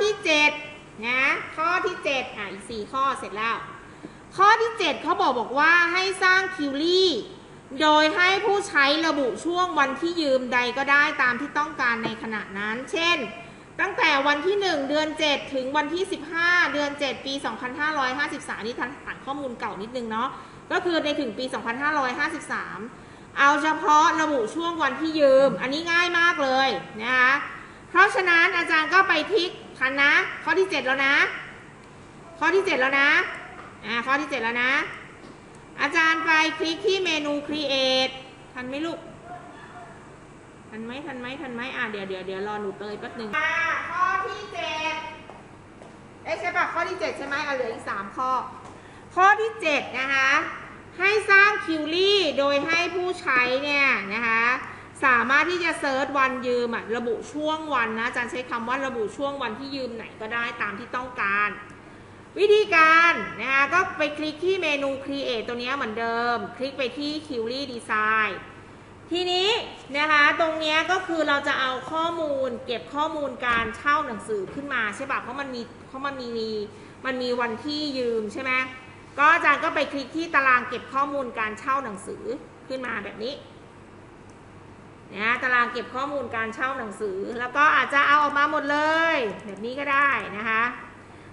ที่7นะข้อที่7อะอีก4ข้อเสร็จแล้ว ข้อที่ 7เขาบอกบอกว่าให้สร้างคิวรี่โดยให้ผู้ใช้ระบุช่วงวันที่ยืมใดก็ได้ตามที่ต้องการในขณะนั้น เช่น ตั้งแต่วันที่ 1 เดือน 7 ถึงวันที่ 15 เดือน 7 ปี 2553 นี่ทันผ่านข้อมูลเก่านิดนึงเนาะ ก็คือในถึงปี 2553 เอาเฉพาะระบุช่วงวันที่ยืม อันนี้ง่ายมากเลยนะคะ เพราะฉะนั้นอาจารย์ก็ไปทิกทันนะ ข้อที่ 7 แล้วนะ ข้อที่ 7 แล้วนะอ่าข้อที่ 7 แล้วนะ อาจารย์ไปคลิกที่เมนู create ทันไหมลูก ทันไหมทันไหมทันไหมอ่าเดี๋ยวเดี๋ยวเดี๋ยวรอหนูเตยแป๊บนึงอ่าข้อที่เจ็ดเอ้ยใช่ปะข้อที่เจ็ดใช่ไหมอะเหลืออีกสามข้อ ข้อที่เจ็ดนะคะ ให้สร้างคิวรี่โดยให้ผู้ใช้เนี่ยนะคะ สามารถที่จะเซิร์ชวันยืมอะระบุช่วงวันนะอาจารย์ใช้คำว่าระบุช่วงวันที่ยืมไหนก็ได้ตามที่ต้องการ วิธีการนะคะก็ไปคลิกที่เมนู create ตัวนี้เหมือนเดิม คลิกไปที่ query design ทีนี้นะคะตรงนี้ก็คือเราจะเอาข้อมูล เก็บข้อมูลการเช่าหนังสือขึ้นมาใช่ปะเพราะมันมีเพราะมันมีมันมีวันที่ยืมใช่ไหมก็อาจารย์ก็ไปคลิกที่ตารางเก็บข้อมูลการเช่าหนังสือขึ้นมาแบบนี้ นะตารางเก็บข้อมูลการเช่าหนังสือ แล้วก็อาจจะเอาออกมาหมดเลย แบบนี้ก็ได้นะคะ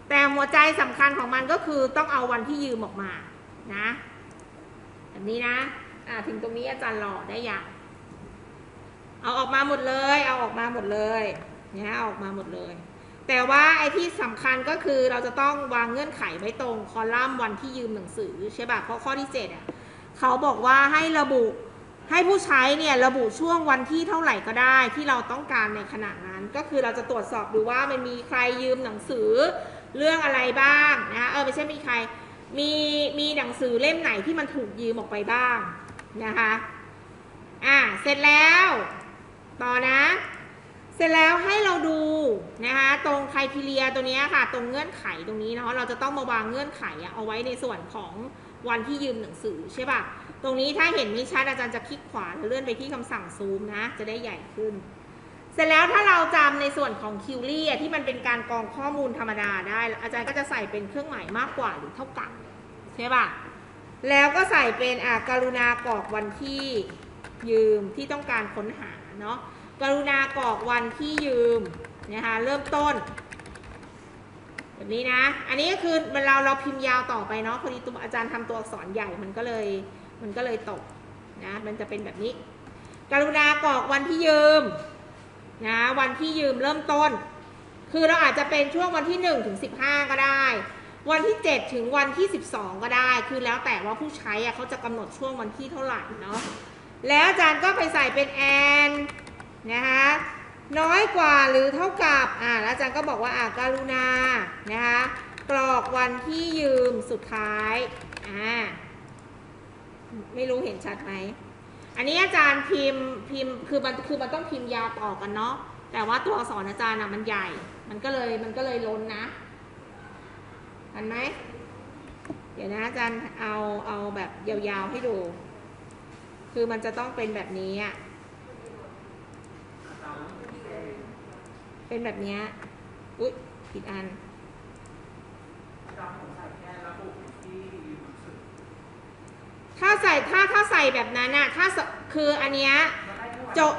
แต่หัวใจสำคัญของมันก็คือต้องเอาวันที่ยืมออกมานะแบบนี้นะอ่าถึงตรงนี้อาจารย์หล่อได้ยังเอาออกมาหมดเลย เอาออกมาหมดเลยเนี่ยออกมาหมดเลย แต่ว่าไอ้ที่สำคัญก็คือเราจะต้องวางเงื่อนไขไว้ตรงคอลัมน์วันที่ยืมหนังสือใช่ป่ะเพราะข้อที่เจ็ดอะเขาบอกว่าให้ระบุ ให้ผู้ใช้เนี่ยระบุช่วงวันที่เท่าไหร่ก็ได้ที่เราต้องการในขณะนั้น ก็คือเราจะตรวจสอบดูว่ามันมีใครยืมหนังสือเรื่องอะไรบ้างนะคะเออไม่ใช่มีใครมีมีหนังสือเล่มไหนที่มันถูกยืมออกไปบ้างนะคะอะเสร็จแล้ว ต่อนะ เสร็จแล้วให้เราดูนะคะตรงไครทีเรียตัวนี้ค่ะ ตรงเงื่อนไขตรงนี้เนาะเราจะต้องมาวางเงื่อนไขเอาไว้ในส่วนของ วันที่ยืมหนังสือใช่ป่ะ ตรงนี้ถ้าเห็นไม่ชัดอาจารย์จะคลิกขวาแล้วเลื่อนไปที่คำสั่งซูมนะ จะได้ใหญ่ขึ้น เสร็จแล้วถ้าเราจำในส่วนของคิวรี่ที่มันเป็นการกรองข้อมูลธรรมดาได้ อาจารย์ก็จะใส่เป็นเครื่องหมายมากกว่าหรือเท่ากับใช่ป่ะ แล้วก็ใส่เป็นอ่ากรุณากรอกวันที่ยืมที่ต้องการค้นหาเนาะกรุณากรอกวันที่ยืมนะคะเริ่มต้น แบบนี้นะ อันนี้ก็คือเราเราพิมพ์ยาวต่อไปเนาะพอดีตัวอาจารย์ทำตัวอักษรใหญ่มันก็เลยมันก็เลยตกนะ มันจะเป็นแบบนี้ กรุณากรอกวันที่ยืมนะวันที่ยืมเริ่มต้น คือเราอาจจะเป็นช่วงวันที่1ถึง15 ก็ได้ วันที่ 7 ถึงวันที่ 12 ก็ได้ คือแล้วแต่ว่าผู้ใช้อะเขาจะกำหนดช่วงวันที่เท่าไหร่เนาะแล้วอาจารย์ก็ไปใส่เป็นแอนนะคะ น้อยกว่าหรือเท่ากับอ่าแล้วอาจารย์ก็บอกว่าอ่าการุณานะคะกรอกวันที่ยืมสุดท้ายอ่าไม่รู้เห็นชัดไหมอันนี้อาจารย์พิมพ์พิมพ์คือมันคือมันต้องพิมพ์ยาวต่อกันเนาะแต่ว่าตัวอักษรอาจารย์อะมันใหญ่ มันก็เลยมันก็เลยล้นนะเห็นไหมเดี๋ยวนะอาจารย์เอาเอาแบบยาวๆให้ดู คือมันจะต้องเป็นแบบนี้อะ เป็นแบบนี้อุ๊ยผิดอันถ้าใส่ถ้าถ้าใส่แบบนั้นอะถ้าคืออันเนี้ยจบ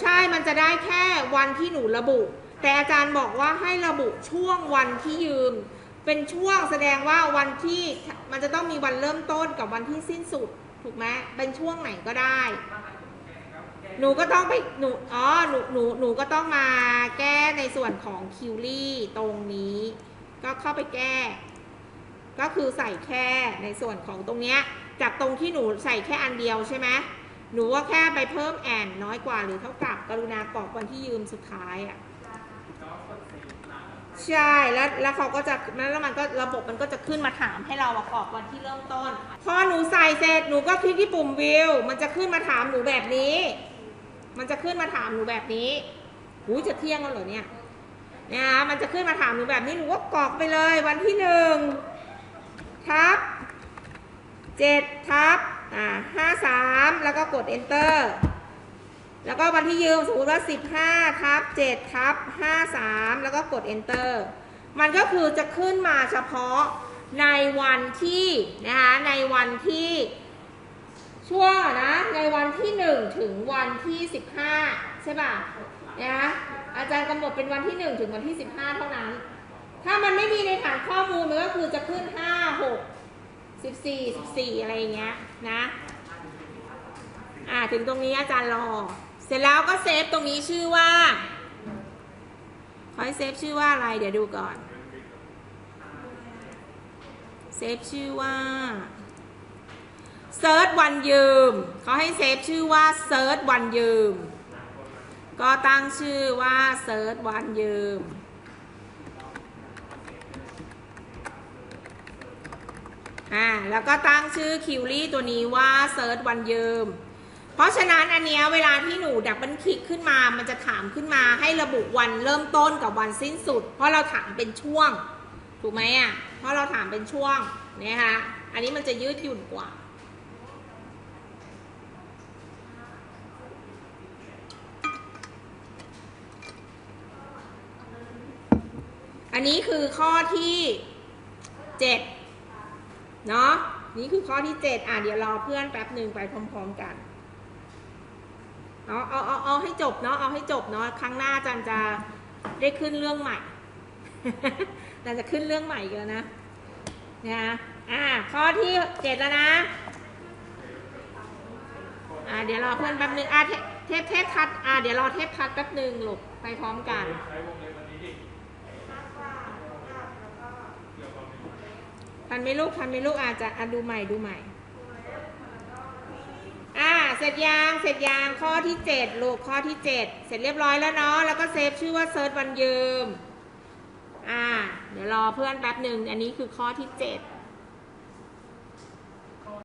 ใช่มันจะได้แค่วันที่หนูระบุ แต่อาจารย์บอกว่าให้ระบุช่วงวันที่ยืม เป็นช่วงแสดงว่าวันที่มันจะต้องมีวันเริ่มต้นกับวันที่สิ้นสุด ถูกไหมเป็นช่วงไหนก็ได้ หนูก็ต้องไปหนูอ๋อหนูหนูหนูก็ต้องมาแก้ในส่วนของคิวรี่ตรงนี้ ก็เข้าไปแก้ ก็คือใส่แค่ในส่วนของตรงเนี้ยจากตรงที่หนูใส่แค่อันเดียวใช่ไหมหนูก็แค่ไปเพิ่มแอนน้อยกว่าหรือเท่ากับกรุณากรอกวันที่ยืมสุดท้ายอะใช่แล้วแล้วเขาก็จะแล้วมันก็ระบบมันก็จะขึ้นมาถามให้เรากรอกวันที่เริ่มต้น พอหนูใส่เสร็จหนูก็คลิกที่ปุ่มวิวมันจะขึ้นมาถามหนูแบบนี้ มันจะขึ้นมาถามหนูแบบนี้หูจะเที่ยงแล้วเหรอเนี่ยนะคะมันจะขึ้นมาถามหนูแบบนี้หนูก็กรอกไปเลย วันที่หนึ่งทับเจ็ดทับอ่าห้าสามแล้วก็กด enter แล้วก็วันที่ยืมสมมติว่า 15ทับ7ทับ53 แล้วก็กด enter มันก็คือจะขึ้นมาเฉพาะในวันที่นะคะในวันที่ ชั่วนะในวันที่ 1 ถึงวันที่ 15 ใช่ป่ะนะอาจารย์กำหนดเป็นวันที่ 1 ถึงวันที่ 15 เท่านั้น ถ้ามันไม่มีในฐานข้อมูลมันก็คือจะขึ้น 5 6 14 14 อะไรอย่างเงี้ยนะอ่าถึงตรงนี้อาจารย์รอ เสร็จแล้วก็เซฟตรงนี้ชื่อว่าขอให้เซฟชื่อว่าอะไรเดี๋ยวดูก่อน เซฟชื่อว่า เซิร์ชวันยืมเขาให้เซฟชื่อว่าเซิร์ชวันยืม ก็ตั้งชื่อว่าเซิร์ชวันยืม อ่า แล้วก็ตั้งชื่อคิวรี่ตัวนี้ว่าเซิร์ชวันยืม เพราะฉะนั้นอันเนี้ยเวลาที่หนูดับเบิลคลิกขึ้นมา มันจะถามขึ้นมาให้ระบุวันเริ่มต้นกับวันสิ้นสุด เพราะเราถามเป็นช่วง ถูกไหมอะ เพราะเราถามเป็นช่วงนะคะอันนี้มันจะยืดหยุ่นกว่า อันนี้คือข้อที่เจ็ดเนาะนี่คือข้อที่เจ็ดอะเดี๋ยวรอเพื่อนแป๊บหนึ่งไปพร้อมๆกันเอาเอาเอาเอาให้จบเนาะเอาให้จบเนาะครั้งหน้าจันจะได้ขึ้นเรื่องใหม่อาจันจะขึ้นเรื่องใหม่อีกันนะนะอะข้อที่เจ็ดแล้วนะอะเดี๋ยวรอเพื่อนแป๊บหนึ่งอะเททปเทปทัดอะเดี๋ยวรอเทปทัดแป๊บหนึ่งหลูกไปพร้อมกัน ทันไหมลูกทันไหมลูกอาจจะอะดูใหม่ดูใหม่ อ่า เสร็จยาง เสร็จยาง ข้อที่เจ็ดลูกข้อที่เจ็ดเสร็จเรียบร้อยแล้วเนาะ แล้วก็เซฟชื่อว่าเซิร์ชวันยืม อ่า เดี๋ยวรอเพื่อนแป๊บหนึ่ง อันนี้คือข้อที่เจ็ด